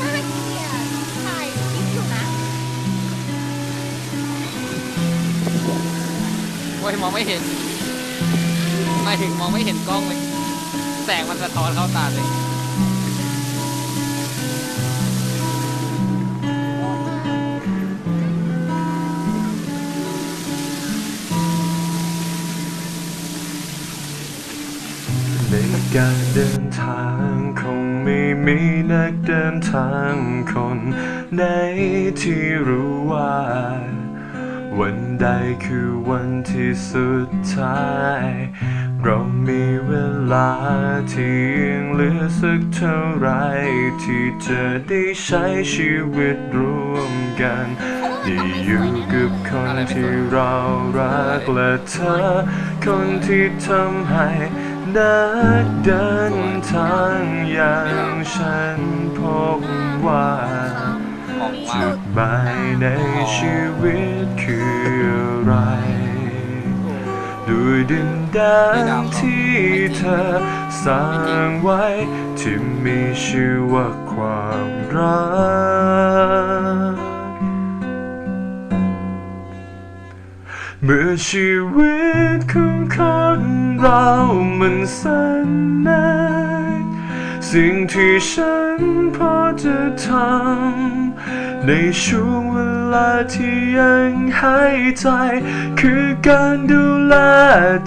น่าเกลียดถ่ายคลิปอยู่นะโอ้ยมองไม่เห็น ไม่ถึงมองไม่เห็นกล้องเลย แสงมันสะท้อนเข้าตาเลย ในการเดินทางคงไม่มีนักเดินทางคนไหนที่รู้ว่า วันใดคือวันที่สุดท้าย เรามีเวลาที่ยังเหลือสักเท่าไหรที่จะได้ใช้ชีวิตร่วมกันได้อยู่กับคนที่เรารักและเธอ คนที่ทำให้นักเดินทางอย่างฉันพบว่ามองว่าจุดหมายในชีวิตคืออะไร ด้วยดินแดนที่เธอสร้างไว้ ที่มีชื่อว่าความรัก เมื่อชีวิตของคนเรามันสั้นนัก สิ่งที่ฉันพอจะทำในช่วงเวลาที่ยังหายใจ คือการดูแล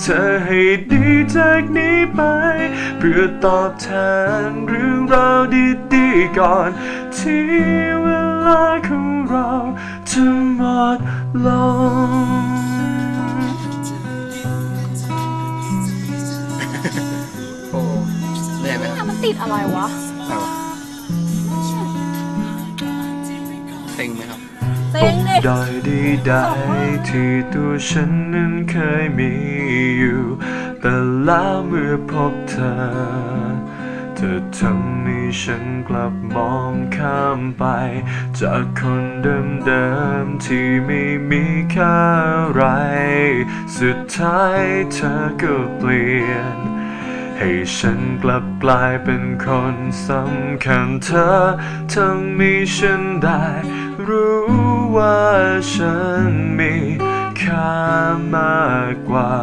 เธอให้ดีจากนี้ไป เพื่อตอบแทนเรื่องราวดีๆก่อน ที่เวลาของเราจะหมดลง ติดอะไรวะอะไรวะเซ็งไหมครับเซ็งเด็กดอยดีได้ที่ตัวฉันนั้นเคยมีอยู่ แต่แล้วเมื่อพบเธอ เธอทำให้ฉันกลับมองข้ามไป จากคนเดิมๆที่ไม่มีค่าอะไร สุดท้ายเธอก็เปลี่ยน ให้ฉันกลับกลายเป็นคนสำคัญเธอทำให้ฉันได้ รู้ว่าฉันมีค่ามากกว่า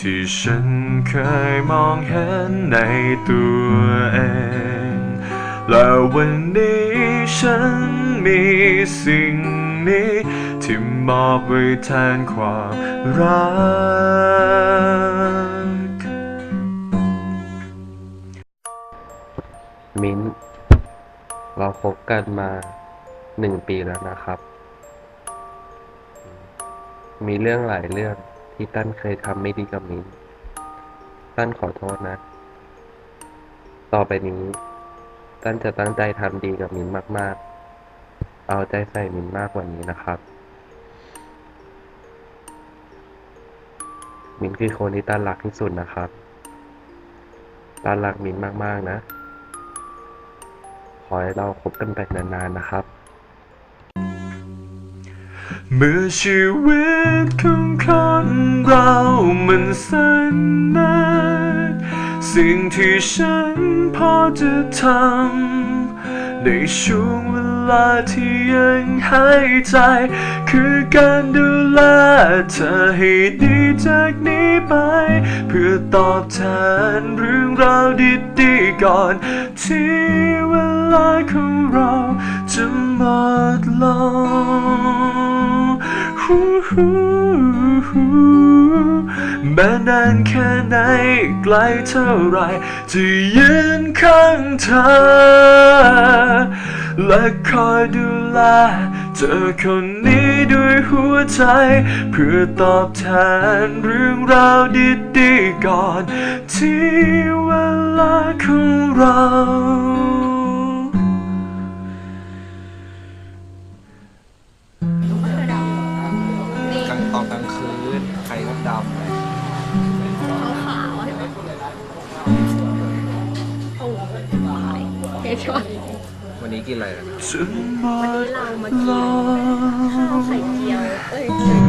ที่ฉันเคยมองเห็นในตัวเอง และวันนี้ฉันมีสิ่งนี้ที่มอบไว้แทนความรัก มิ้นเราคบกันมาหนึ่งปีแล้วนะครับ มีเรื่องหลายเรื่องที่ตั้นเคยทำไม่ดีกับมิ้นท์ตั้นขอโทษนะ ต่อไปนี้ ตั้นจะตั้งใจทำดีกับมิ้นมาก ๆ เอาใจใส่มิ้นมากกว่านี้นะครับ มิ้นคือคนที่ตั้นรักที่สุดนะครับ ตั้นรักมิ้นมาก ๆ นะ ให้เราคบกันไปนานๆนะครับ เมื่อชีวิตของคนเรามันสั้นนักสิ่งที่ฉันพอจะทำในช่วงเวลาที่ยังหายใจ คือการดูแลเธอให้ดีจากนี้ไป เพื่อตอบแทนเรื่องราวดีๆก่อนที่เวลา ลาของเราจะหมดลงแม้นานแค่ไหนไกลเท่าไรจะยืนข้างเธอ และคอยดูแลเธอคนนี้ด้วยหัวใจ เพื่อตอบแทนเรื่องราวดีๆก่อน ที่เวลาของเรา กลางตอนกลางคืนใครก็ดำเลยขาวๆอะโอ้ยเฮ้ยชอบวันนี้กินอะไรกันจนหมดเรามาลกินงข้าวไข่เจียวเอ้ย